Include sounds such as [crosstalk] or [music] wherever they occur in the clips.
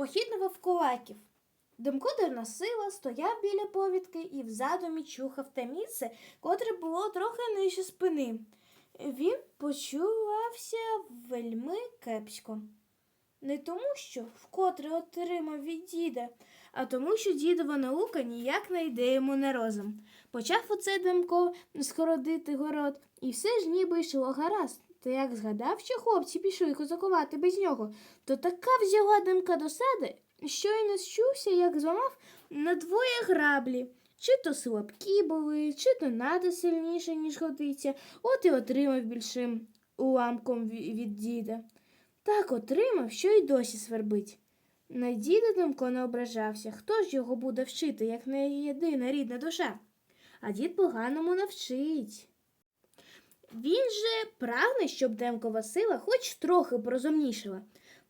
Похід на вовкулаків. Демко дивна сила стояв біля повідки і в задумі чухав те місце, котре було трохи нижче спини. Він почувався вельми кепсько. Не тому, що вкотре отримав від діда, а тому, що дідова наука ніяк не йде йому на розум. Почав оце Демко скородити город, і все ж ніби йшло гаразд. Та як згадав, що хлопці пішли козакувати без нього, то така взяла Демка досади, що й не щувся, як зламав на двоє граблі. Чи то слабкі були, чи то надо сильніше, ніж годиться, от і отримав більшим уламком від діда. Так отримав, що й досі свербить. На діда Демко не ображався, хто ж його буде вчити, як не єдина рідна душа. А дід поганому навчить. Він же прагне, щоб Демкова сила хоч трохи порозумнішала.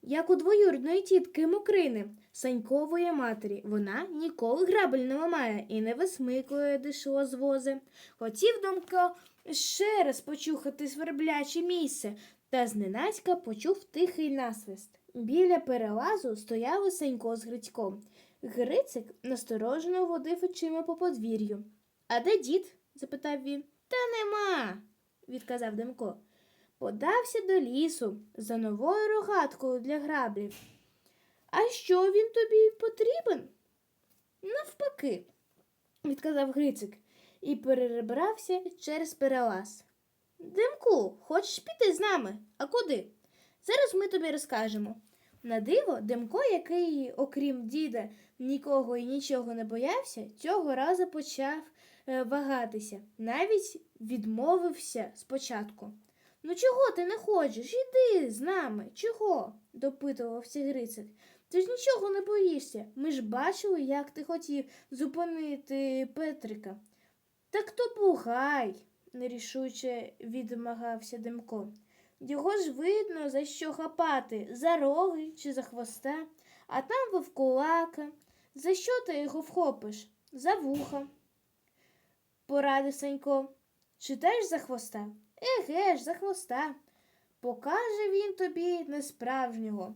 Як у двоюрідної тітки Мокрини, Санькової матері, вона ніколи грабель не ламає і не висмикує дишло з вози. Хотів Домко ще раз почухати свербляче місце, та зненацька почув тихий насвист. Біля перелазу стояли Санько з Грицьком. Грицик насторожено водив очима по подвір'ю. А де дід? запитав він. Та нема, відказав Демко. Подався до лісу за новою рогаткою для граблів. А що він тобі потрібен? Навпаки, відказав Грицик і перебрався через перелаз. Демку, хочеш піти з нами? А куди? Зараз ми тобі розкажемо. На диво, Демко, який, окрім діда, нікого і нічого не боявся, цього разу почав вагатися, навіть відмовився спочатку. Ну чого ти не хочеш? Іди з нами. Чого? допитувався Грицик. Ти ж нічого не боїшся. Ми ж бачили, як ти хотів зупинити Петрика. Так то пугай, нерішуче відмагався Демко. Його ж видно, за що хапати, за роги чи за хвоста, а там вовкулака. За що ти його вхопиш? За вуха. Порадив Санько. Чи теж за хвоста? Еге ж, за хвоста. Покаже він тобі несправжнього.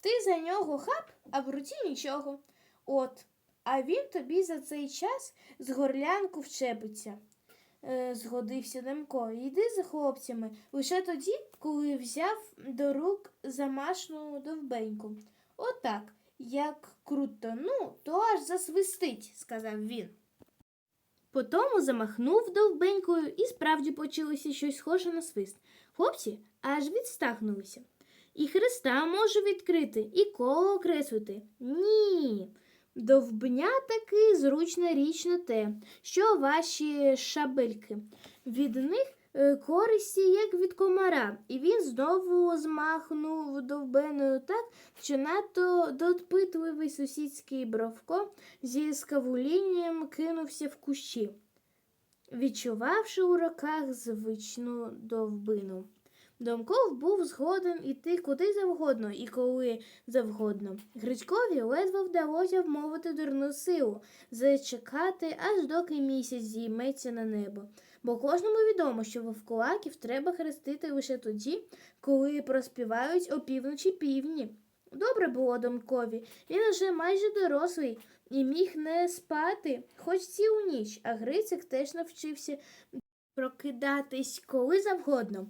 Ти за нього хап, а в руці нічого. От, а він тобі за цей час з горлянку вчепиться. Е, згодився Демко. Йди за хлопцями лише тоді, коли взяв до рук замашну довбеньку. Отак, як крутону, то аж засвистить, сказав він. Потому замахнув довбенькою і справді почулося щось схоже на свист. Хлопці аж відстахнулися. І хреста можу відкрити, і коло окреслити. Ні. Довбня таки зручна річ на те, що ваші шабельки. Від них користі, як від комара, і він знову змахнув довбеною так, що надто допитливий сусідський бровко зі скавулінням кинувся в кущі, відчувавши у руках звичну довбину. Домков був згоден іти куди завгодно і коли завгодно. Грицькові ледве вдалося вмовити дурну силу, зачекати, аж доки місяць зійметься на небо. Бо кожному відомо, що вовкулаків треба хрестити лише тоді, коли проспівають опівночі півні. Добре було Домкові, він уже майже дорослий і міг не спати хоч цілу ніч, а Грицик теж навчився прокидатись коли завгодно.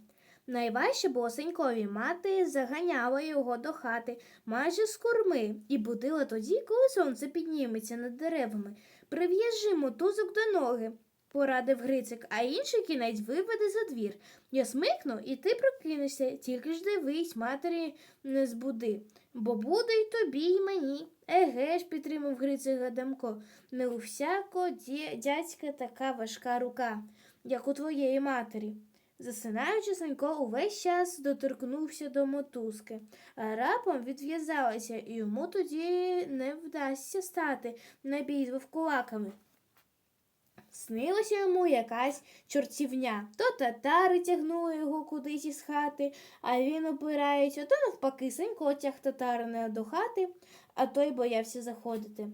Найважче було Сенькові мати заганяла його до хати майже з корми і будила тоді, коли сонце підніметься над деревами. Прив'яжи мотузок до ноги, порадив Грицик, а інший кінець виведе за двір. Я смикну, і ти прокинешся, тільки ж дивись, матері не збуди, бо буде й тобі, й мені. Еге ж, підтримав Грицик Демко, не у всяко дядька така важка рука, як у твоєї матері. Засинаючи, Санько увесь час доторкнувся до мотузки, а рапом відв'язалася, і йому тоді не вдасться стати на бій з вовкулаками. Снилася йому якась чортівня. То татари тягнули його кудись із хати, а він опирається, то навпаки Санько тяг татарина до хати, а той боявся заходити.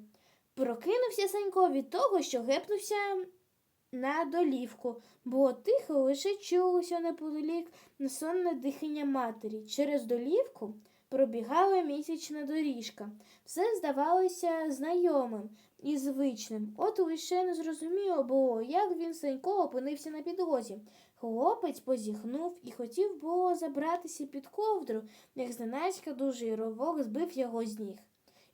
Прокинувся Санько від того, що гепнувся на долівку, бо тихо лише чулося неподалік сонне дихання матері. Через долівку пробігала місячна доріжка. Все здавалося знайомим і звичним. От лише незрозуміло було, як він Санько опинився на підлозі. Хлопець позіхнув і хотів було забратися під ковдру, як зненацька дужий ровок збив його з ніг.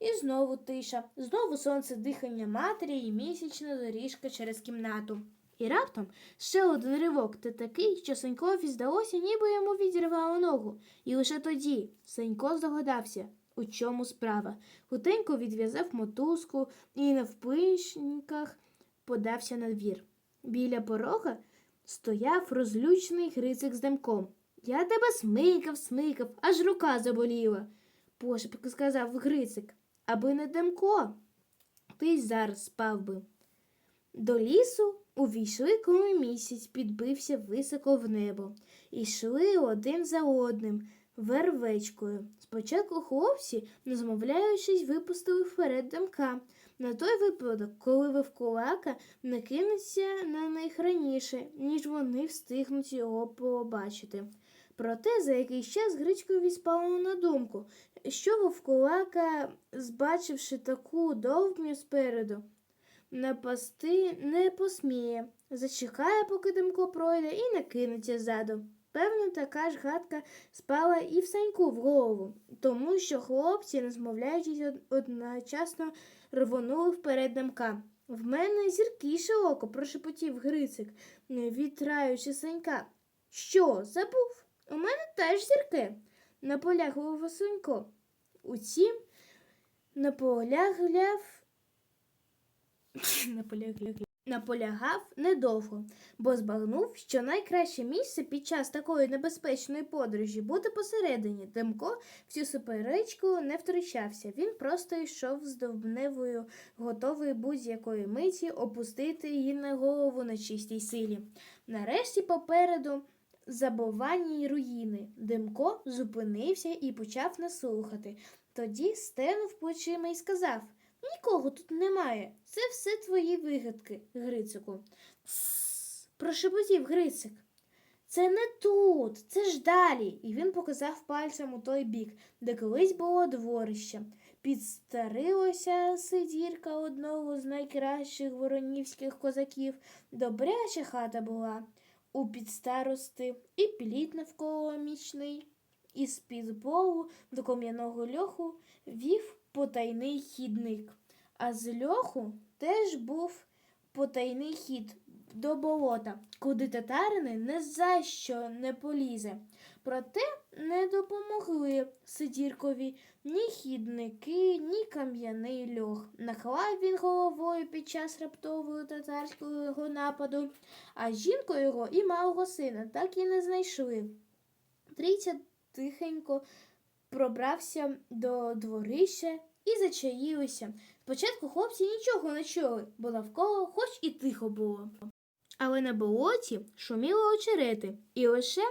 І знову тиша, знову сонце дихання матері і місячна доріжка через кімнату. І раптом ще один ривок та такий, що Санькові здалося, ніби йому відірвало ногу. І лише тоді Санько здогадався, у чому справа. Хутенько відв'язав мотузку і навпишниках подався на двір. Біля порога стояв розлючений Грицик з димком. Я тебе смикав, смикав, аж рука заболіла, пошепки сказав Грицик. Аби не Демко, ти й зараз спав би. До лісу увійшли, коли місяць підбився високо в небо, йшли один за одним вервечкою. Спочатку хлопці, не змовляючись, випустили вперед Демка. На той випадок, коли вовкулака накинеться на них раніше, ніж вони встигнуть його побачити. Проте за якийсь час Грицькові спало на думку, що вовкулака, збачивши таку довбню спереду, напасти не посміє, зачекає, поки Демко пройде, і накинеться ззаду. Певно, така ж гадка спала і в Саньку в голову, тому що хлопці, не змовляючись одночасно, рвонули вперед Демка. В мене зіркіше око, прошепотів Грицик, не відтраючи Санька. Що, забув? У мене теж зірки, наполягав Васунько. Утім, наполягав [laughs] наполягав, наполягав недовго, бо збагнув, що найкраще місце під час такої небезпечної подорожі буде посередині. Демко в цю суперечку не втручався. Він просто йшов з довбневою, готовий будь-якої миті опустити її на голову на чистій силі. Нарешті попереду забовані руїни. Демко зупинився і почав наслухати. Тоді стенув плечима і сказав Нікого тут немає. Це все твої вигадки, Грицику. Прошепотів Грицик. Це не тут, це ж далі. І він показав пальцем у той бік, де колись було дворище. Підстарилася сидірка одного з найкращих воронівських козаків. Добряча хата була у підстарости, і плід навколо мічний, і з-під до кам'яного льоху вів потайний хідник. А з льоху теж був потайний хід до болота, куди татарини не за що не полізе. Проте не допомогли Сидіркові ні хідники, ні кам'яний льох. Нахлав він головою під час раптового татарського нападу, а жінку його і малого сина так і не знайшли. Трійця тихенько пробрався до дворища і зачаїлися. Спочатку хлопці нічого не чули, бо навколо хоч і тихо було. Але на болоті шуміло очерети, і лише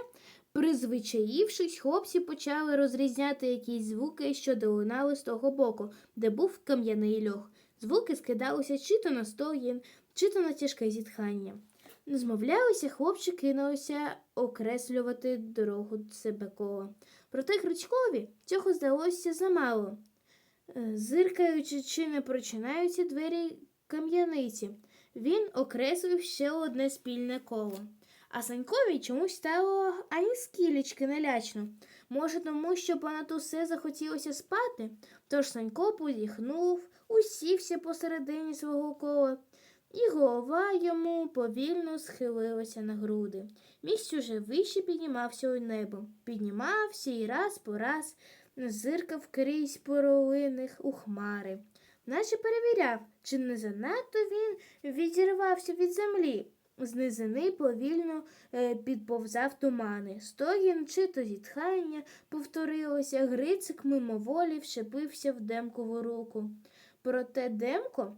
призвичаївшись, хлопці почали розрізняти якісь звуки, що долинали з того боку, де був кам'яний льох. Звуки скидалися чи то на стогін, чи то на тяжке зітхання. Не змовлялися, хлопці кинулися окреслювати дорогу себе коло. Проте Гречкові цього здалося замало. Е, Зиркаючи, чи не прочинаються двері кам'яниці, він окреслив ще одне спільне коло. А Санькові чомусь стало ані скілечки нелячно. Може, тому що понад усе захотілося спати, тож Санько позіхнув, усівся посередині свого кола, і голова йому повільно схилилася на груди. Місць уже вище піднімався у небо, піднімався і раз по раз зиркав крізь поролиних у хмари, наче перевіряв, чи не занадто він відірвався від землі. З низини повільно е, підповзав тумани. Стогін чи то зітхання повторилося, Грицик мимоволі вшипився в Демкову руку. Проте Демко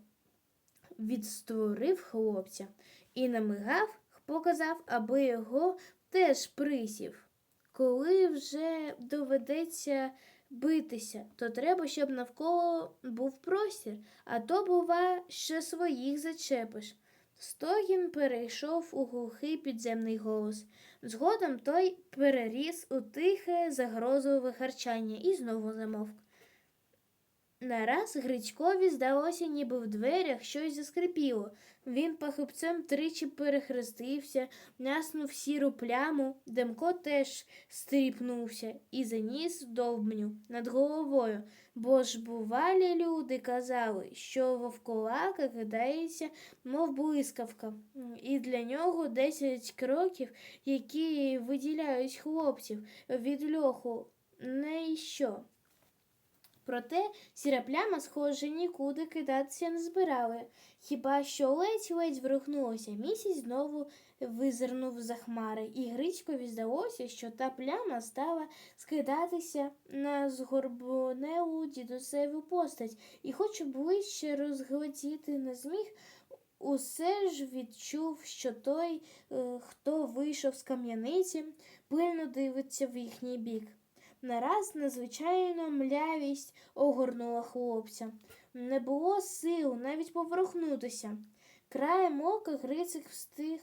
відстворив хлопця і намигав, показав, аби його теж присів. Коли вже доведеться битися, то треба, щоб навколо був простір, а то, бува, ще своїх зачепиш. Стогін перейшов у глухий підземний голос. Згодом той переріс у тихе загрозливе харчання і знову замовк. Нараз Грицькові здалося, ніби в дверях щось заскрипіло. Він похибцем тричі перехрестився, няснув сіру пляму, Демко теж стріпнувся і заніс довбню над головою, бо ж бувалі люди казали, що вовкулака кидається, мов блискавка, і для нього десять кроків, які виділяють хлопців від льоху, не й що. Проте сіра пляма, схоже, нікуди кидатися не збирали. Хіба що ледь-ледь врухнулося, місяць знову визирнув за хмари, і Грицькові здалося, що та пляма стала скидатися на згорбунелу дідусеву постать, і хоч ближче розглядіти не зміг, усе ж відчув, що той, е, хто вийшов з кам'яниці, пильно дивиться в їхній бік. Нараз надзвичайно млявість огорнула хлопця. Не було сил навіть поворухнутися. Краєм ока Грицик встиг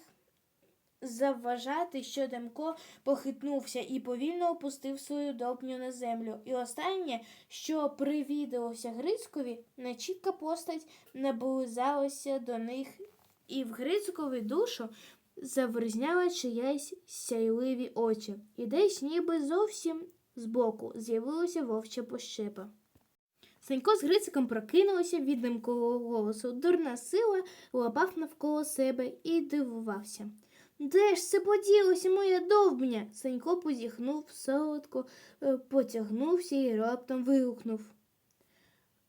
завважати, що Демко похитнувся і повільно опустив свою допню на землю. І останнє, що привідалося Грицькові, нечітка постать наблизалася до них, і в Грицькові душу заверзняла чиясь сяйливі очі, і десь ніби зовсім збоку з'явилася вовча пощепа. Санько з Грициком прокинулися від димкового голосу. Дурна сила лапав навколо себе і дивувався. Де ж це поділося моя довбня? Санько позіхнув солодко, е, потягнувся і раптом вигукнув.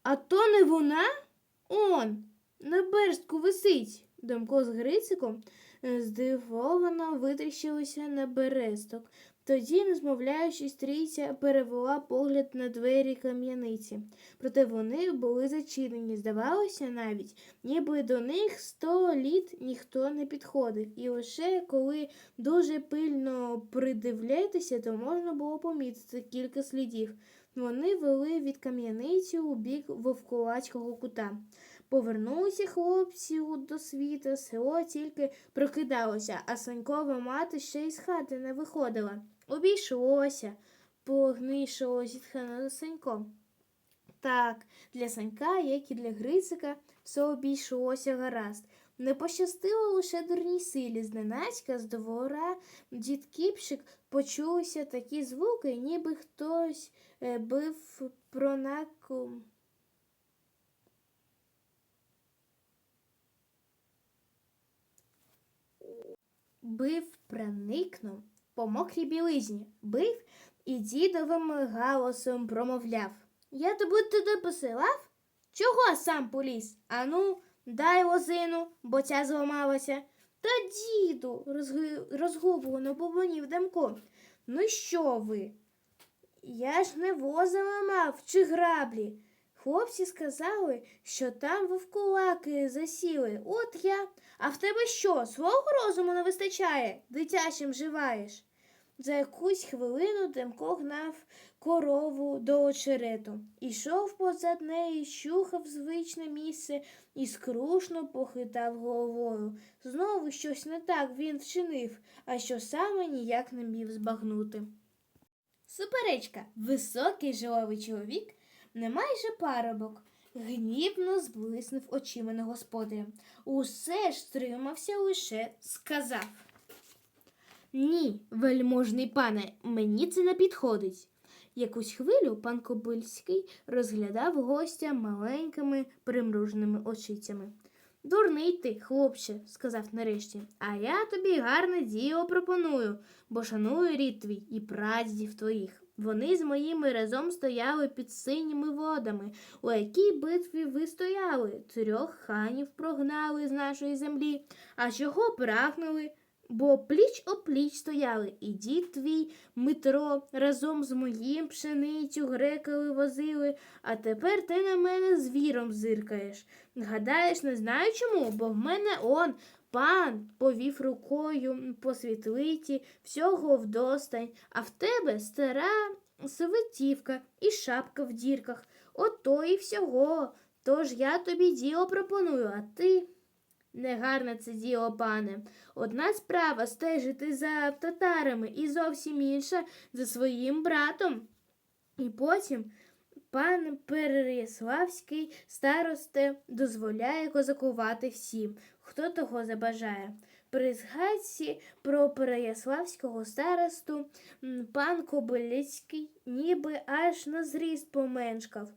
А то не вона? Он, на берстку висить. Домко з Грициком е, здивовано витріщилися на бересток. Тоді, не змовляючись, трійця перевела погляд на двері кам'яниці. Проте вони були зачинені. Здавалося навіть, ніби до них сто літ ніхто не підходив. І лише коли дуже пильно придивлятися, то можна було помітити кілька слідів. Вони вели від кам'яниці у бік вовкулацького кута. Повернулися хлопці до світа, село тільки прокидалося, а Санькова мати ще й з хати не виходила. Обійшлося, погнишило зітхано Санько. Так, для Санька, як і для Грицика, все обійшлося гаразд. Не пощастило лише дурній силі. Зненацька з двора дід Кіпшик почулися такі звуки, ніби хтось е, бив пронаку. Бив проникнув по мокрій білизні, бив і дідовим голосом промовляв. Я тебе туди посилав? Чого сам поліз? Ану, дай лозину, бо ця зламалася. Та діду, розгу- розгублено побонів Демко. Ну що ви? Я ж не воза ламав чи граблі. Хлопці сказали, що там вовкулаки засіли. От я. А в тебе що, свого розуму не вистачає? Дитячим живаєш? За якусь хвилину Демко гнав корову до очерету. Ішов позад неї, щухав звичне місце і скрушно похитав головою. Знову щось не так він вчинив, а що саме ніяк не міг збагнути. Суперечка. Високий жиловий чоловік, не майже парубок, гнівно зблиснув очима на господаря. Усе ж стримався лише сказав. Ні, вельможний пане, мені це не підходить. Якусь хвилю пан Кобильський розглядав гостя маленькими примруженими очицями. Дурний ти, хлопче, сказав нарешті, а я тобі гарне діло пропоную, бо шаную рід твій і прадідів твоїх. Вони з моїми разом стояли під синіми водами, у якій битві ви стояли, трьох ханів прогнали з нашої землі. А чого прагнули? Бо пліч опліч стояли, і дід твій Митро разом з моїм пшеницю грекали возили, а тепер ти на мене звіром зиркаєш. Гадаєш, не знаю чому, бо в мене он пан повів рукою по світлиці, всього вдостань, а в тебе стара светівка і шапка в дірках. Ото і всього. Тож я тобі діло пропоную, а ти. Негарне це діло, пане. Одна справа стежити за татарами і зовсім інша за своїм братом. І потім пан Переяславський старосте дозволяє козакувати всім, хто того забажає. При згадці про Переяславського старосту пан Кобилецький ніби аж на зріст поменшкав,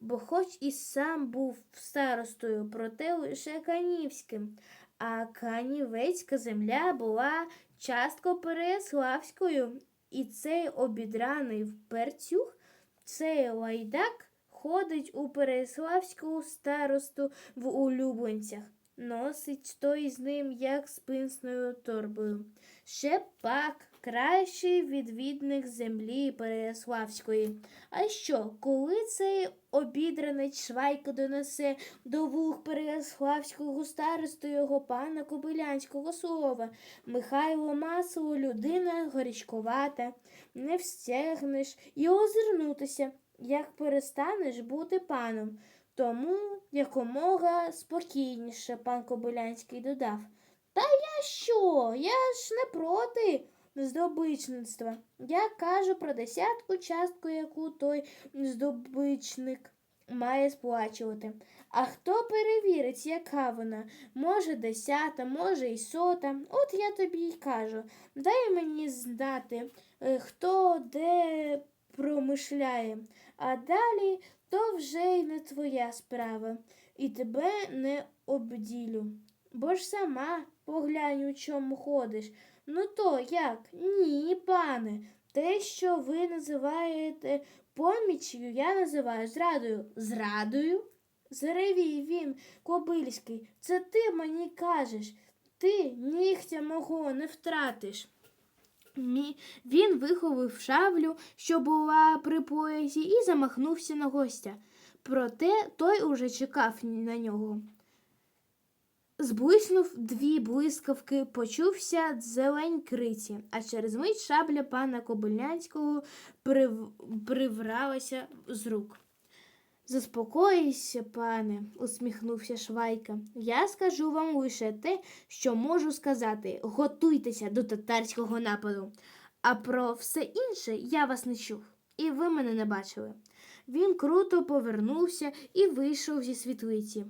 бо хоч і сам був старостою, проте лише канівським, а канівецька земля була частко Переяславською, і цей обідраний вперцюг, цей лайдак ходить у Переяславську старосту в улюбленцях. Носить той з ним, як з пинсною торбою. Ще пак кращий відвідник землі Переяславської. А що, коли цей обідранець швайка донесе до вух Переяславського старосту його пана Кобилянського слова? Михайло Масло людина горішковата, не встягнеш і озирнутися, як перестанеш бути паном. Тому якомога спокійніше пан Кобилянський додав. Та я що? Я ж не проти здобичництва. Я кажу про десятку частку, яку той здобичник має сплачувати. А хто перевірить, яка вона? Може, десята, може й сота. От я тобі й кажу. Дай мені знати, е, хто де промишляє, а далі то вже й не твоя справа, і тебе не обділю. Бо ж сама поглянь, у чому ходиш. Ну то як? Ні, пане. Те, що ви називаєте поміччю, я називаю зрадою. Зрадою? Заревів він, Кобильський, це ти мені кажеш. Ти нігтя мого не втратиш. Він виховив шаблю, що була при поясі, і замахнувся на гостя. Проте той уже чекав на нього. Зблиснув дві блискавки, почувся зелень криці, а через мить шабля пана Кобилянського прив... привралася з рук. Заспокойся, пане, усміхнувся Швайка. Я скажу вам лише те, що можу сказати. Готуйтеся до татарського нападу. А про все інше я вас не чув, і ви мене не бачили. Він круто повернувся і вийшов зі світлиці.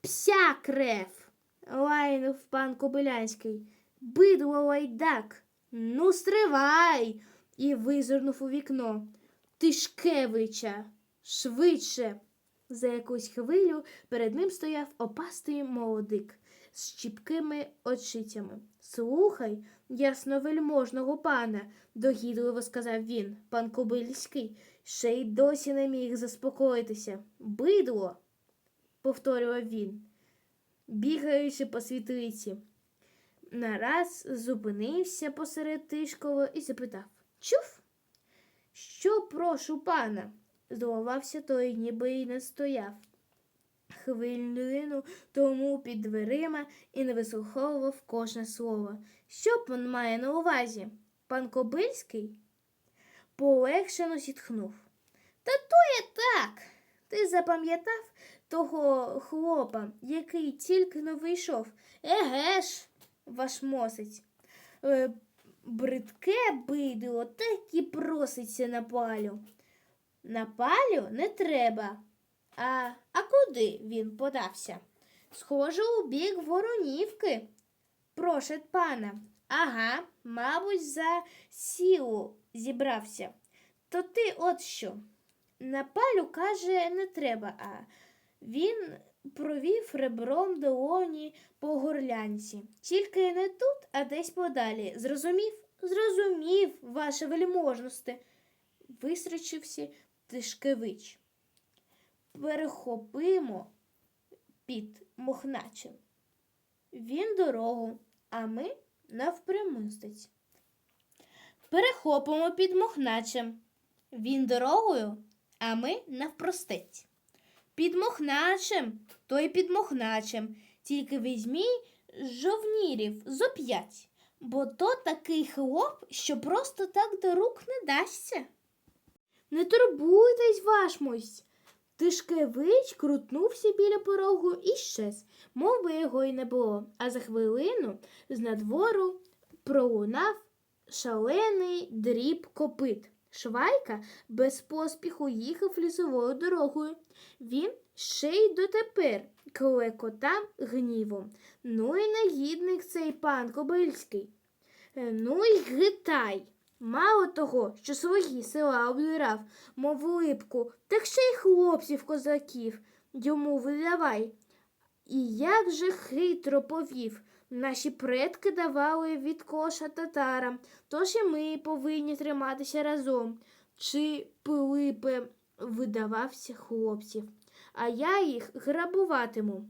Пся крев. лайнув пан Кобилянський. Бидло лайдак. Ну, стривай. і визирнув у вікно. Тишкевича. Швидше. За якусь хвилю перед ним стояв опастий молодик з чіпкими очицями. Слухай, ясновельможного пана, догідливо сказав він, пан Кобильський, ще й досі не міг заспокоїтися. Бидло, повторював він, бігаючи по світлиці. Нараз зупинився посеред Тишкова і запитав Чув? Що прошу пана? Здивувався той, ніби й не стояв. Хвилину тому під дверима і не вислуховував кожне слово. Що пан має на увазі? Пан Кобильський? Полегшено зітхнув. Та то є так. Ти запам'ятав того хлопа, який тільки не вийшов? Еге ж, ваш мосить. Е, бридке бидло так і проситься на палю. На палю не треба. А, а куди він подався? Схоже, у бік Воронівки. Прошед пана. Ага, мабуть, за сілу зібрався. То ти от що? На палю, каже, не треба, а він провів ребром долоні по горлянці. Тільки не тут, а десь подалі. Зрозумів? Зрозумів, ваше вельможносте, висречився Тишкевич. Перехопимо під Мохначем. Він дорогу, а ми навпримистець. Перехопимо під Мохначем. Він дорогою, а ми навпростець. Під Мохначем, то й під Мохначем. Тільки візьмій жовнірів зо п'ять, бо то такий хлоп, що просто так до рук не дасться. Не турбуйтесь, ваш мусь. Тишкевич крутнувся біля порогу і щез, мов би його й не було. А за хвилину з надвору пролунав шалений дріб копит. Швайка без поспіху їхав лісовою дорогою. Він ще й дотепер клекотав гнівом. Ну і негідник цей пан Кобильський. Е, Ну й гитай. Мало того, що свої села обдирав, мов липку, так ще й хлопців козаків йому видавай. І як же хитро повів. Наші предки давали від коша татарам, тож і ми повинні триматися разом. Чи Пилипе видавався хлопців, а я їх грабуватиму.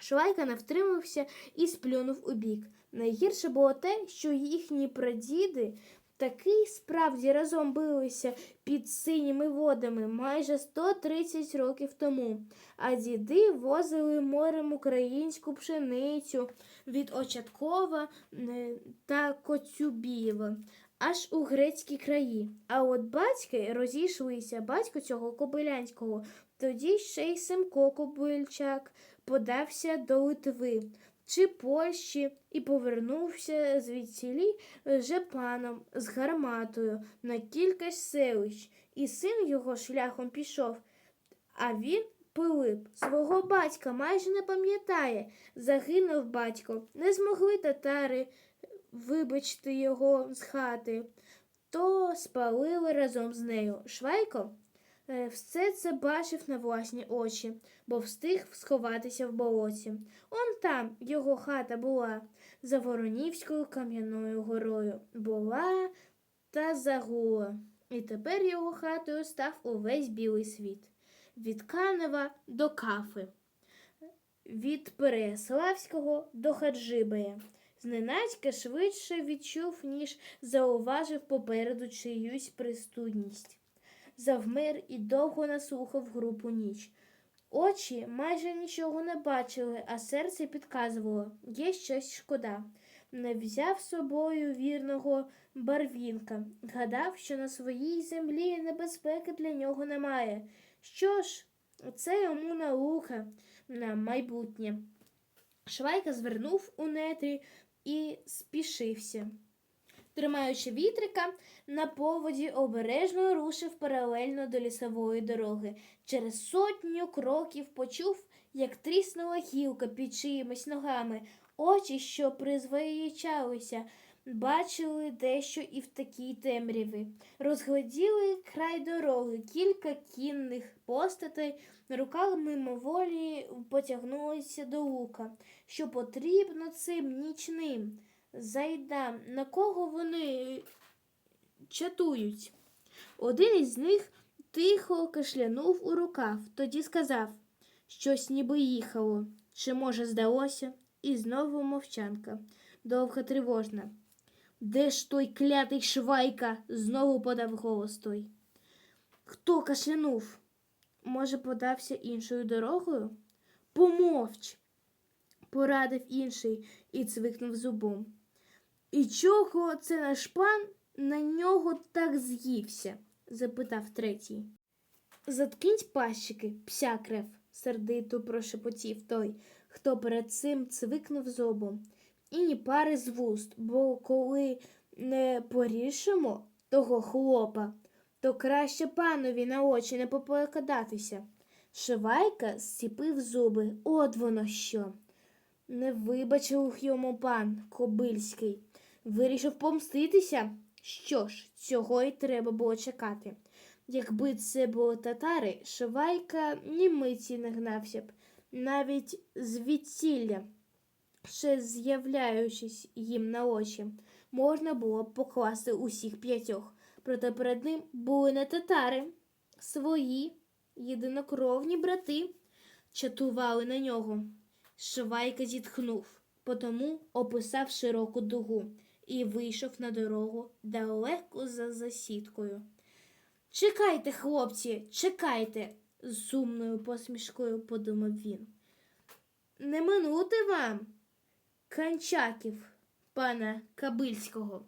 Швайка не втримався і сплюнув у бік. Найгірше було те, що їхні прадіди таки справді разом билися під синіми водами майже 130 років тому, а діди возили морем українську пшеницю від Очаткова е, та Коцюбієва. Аж у грецькі краї. А от батьки розійшлися, батько цього Кобилянського, тоді ще й Семко Кобильчак подався до Литви чи Польщі і повернувся звідсілі вже паном з гарматою на кілька селищ, і син його шляхом пішов. А він, Пилип, свого батька майже не пам'ятає. Загинув батько, не змогли татари вибачити його з хати, то спалили разом з нею. Швайко е, все це бачив на власні очі, бо встиг сховатися в болоті. Он там його хата була за Воронівською кам'яною горою. Була та загула. І тепер його хатою став увесь білий світ. Від Канева до Кафи, від Переяславського до Хаджибея. Зненацька швидше відчув, ніж зауважив попереду чиюсь пристудність. Завмер і довго наслухав групу ніч. Очі майже нічого не бачили, а серце підказувало є щось шкода. Не взяв з собою вірного барвінка, гадав, що на своїй землі небезпеки для нього немає. Що ж, це йому наука на майбутнє. Швайка звернув у нетрі і спішився. Тримаючи вітрика, на поводі обережно рушив паралельно до лісової дороги. Через сотню кроків почув, як тріснула гілка під чиїмись ногами. Очі, що призвоєчалися, бачили дещо і в такій темряві. Розгляділи край дороги, кілька кінних постатей, рука мимоволі потягнулася до лука. Що потрібно цим нічним? Зайдам, на кого вони чатують? Один із них тихо кашлянув у рукав, тоді сказав щось ніби їхало, чи, може, здалося, і знову мовчанка, довга тривожна. Де ж той клятий швайка? знову подав голос той. Хто кашлянув? Може, подався іншою дорогою? Помовч, порадив інший і цвикнув зубом. І чого це наш пан на нього так з'ївся? запитав третій. Заткніть пащики, псякрев, сердито прошепотів той, хто перед цим цвикнув зубом. І ні пари з вуст, бо коли не порішимо того хлопа, то краще панові на очі не попокидатися. Шивайка зціпив зуби, от воно що. Не вибачив йому пан Кобильський. Вирішив помститися. Що ж, цього й треба було чекати. Якби це були татари, Шивайка ні миті не гнався б, навіть звідсілля, ще з'являючись їм на очі, можна було б покласти усіх п'ятьох. Проте перед ним були не татари, свої єдинокровні брати чатували на нього. Швайка зітхнув, потому описав широку дугу і вийшов на дорогу далеко за засідкою. Чекайте, хлопці, чекайте, з сумною посмішкою подумав він. Не минути вам, канчаків, пана Кабильського.